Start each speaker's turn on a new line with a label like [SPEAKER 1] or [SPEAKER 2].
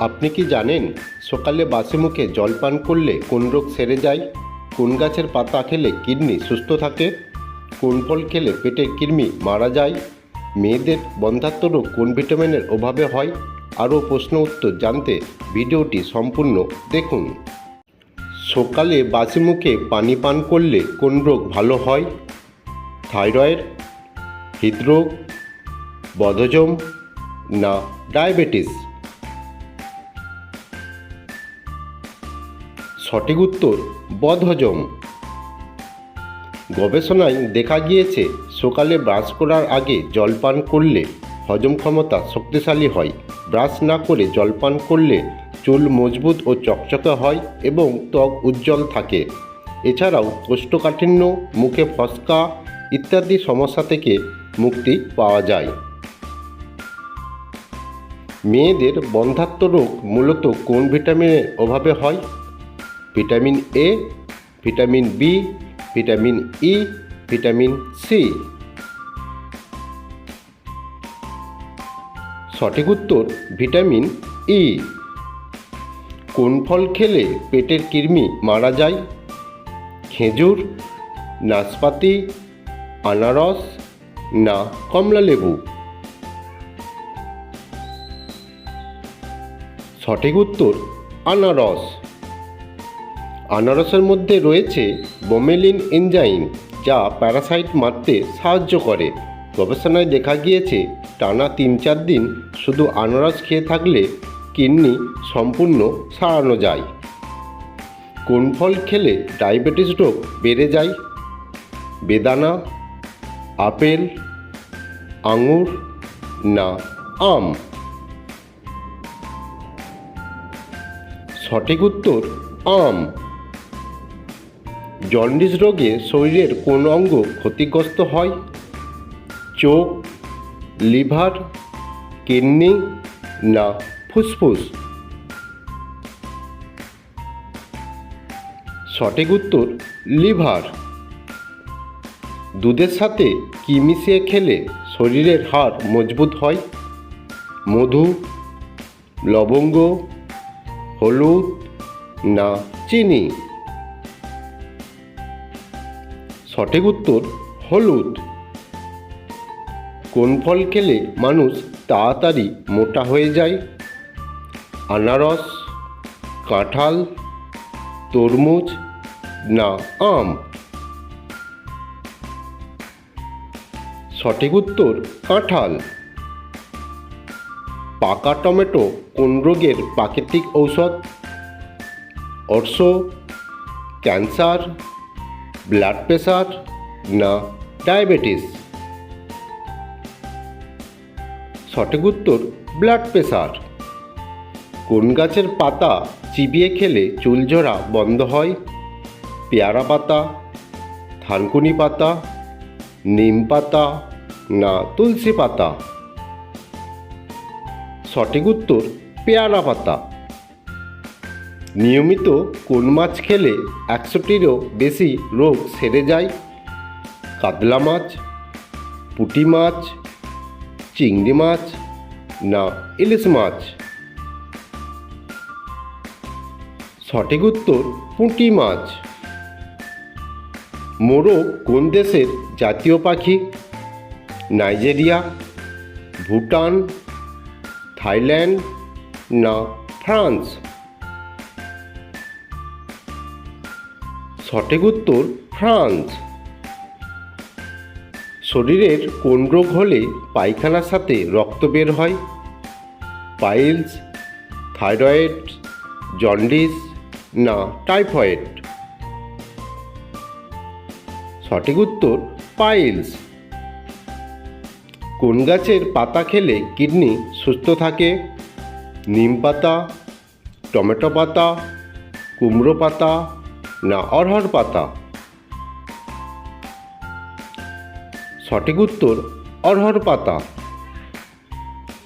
[SPEAKER 1] আপনি কি জানেন সকালে বাসি মুখে জল পান করলে কোন রোগ সেরে যায়? কোন গাছের পাতা খেলে কিডনি সুস্থ থাকে? কোন ফল খেলে পেটের কৃমি মারা যায়? মেয়েদের বন্ধাত্ম রোগ কোন ভিটামিনের অভাবে হয়? আরও প্রশ্ন উত্তর জানতে ভিডিওটি সম্পূর্ণ দেখুন। সকালে বাসি মুখে পানি পান করলে কোন রোগ ভালো হয়? থাইরয়েড, হৃদরোগ, বদহজম না ডায়াবেটিস? সঠিক উত্তর বদহজম। গবেষণায় দেখা গিয়েছে, সকালে ব্রাশ করার আগে জলপান করলে হজম ক্ষমতা শক্তিশালী হয়। ব্রাশ না করে জলপান করলে চুল মজবুত ও চকচকে হয় এবং ত্বক উজ্জ্বল থাকে। এছাড়াও কোষ্ঠকাঠিন্য, মুখে ফসকা ইত্যাদি সমস্যা থেকে মুক্তি পাওয়া যায়। মেয়েদের বন্ধাত্ম রোগ মূলত কোন ভিটামিনের অভাবে হয়? Vitamin A vitamin B vitamin E vitamin C সঠিক উত্তর, ভিটামিন ই কোন ফল খেলে পেটের কৃমি মারা যায়? খেজুর, নাশপাতি, আনারস না কমলা লেবু? সঠিক উত্তর, আনারস। আনারসের মধ্যে রয়েছে বোমেলিন এনজাইম, যা প্যারাসাইট মারতে সাহায্য করে। গবেষণায় দেখা গিয়েছে, টানা তিন চার দিন শুধু আনারস খেয়ে থাকলে কিডনি সম্পূর্ণ সারানো যায়। কোন ফল খেলে ডায়াবেটিস রোগ বেড়ে যায়? বেদানা, আপেল, আঙুর না আম? সঠিক উত্তর, আম। জন্ডিস রোগে শরীরের কোন অঙ্গ ক্ষতিগ্রস্ত হয়? চোখ, লিভার, কিডনি, না, ফুসফুস? সঠিক উত্তর, লিভার। দুধের সাথে কি মিশিয়ে খেলে শরীরের হাড় মজবুত হয়? মধু, লবঙ্গ, হলুদ, না, চিনি? সঠিক উত্তর হলুদ। কোন ফল খেলে মানুষ তাড়াতাড়ি মোটা হয়ে যায়? আনারস, কাঁঠাল, তরমুজ না আম? সঠিক উত্তর কাঁঠাল। পাকা টমেটো কোন রোগের প্রাকৃতিক ঔষধ? অর্শ, ক্যান্সার ব্লাড প্রেশার না ডায়াবেটিস সঠিক উত্তর ব্লাড প্রেশার কোন গাছের পাতা চিবিয়ে খেলে চুল ঝরা বন্ধ হয়? পেয়ারা পাতা, থানকুনি পাতা, নিম পাতা, না তুলসী পাতা? সঠিক উত্তর, পেয়ারা পাতা। নিয়মিত কোন মাছ খেলে একশোটিরও বেশি রোগ সেরে যায়? কাতলা মাছ, পুঁটি মাছ, চিংড়ি মাছ না ইলিশ মাছ? সঠিক উত্তর, পুঁটি মাছ। মোরগ কোন দেশের জাতীয় পাখি? নাইজেরিয়া, ভুটান, থাইল্যান্ড না ফ্রান্স? সঠিক উত্তর, ফ্রান্স। শরীরের কোন রোগ হলে পায়খানার সাথে রক্ত বের হয়? পাইলস, থাইরয়েড, জন্ডিস না টাইফয়েড? সঠিক উত্তর, পাইলস। কোন গাছের পাতা খেলে কিডনি সুস্থ থাকে? নিম পাতা, টমেটো পাতা, কুমড়ো পাতা না অরহর পাতা। সঠিক উত্তর অরহর পাতা।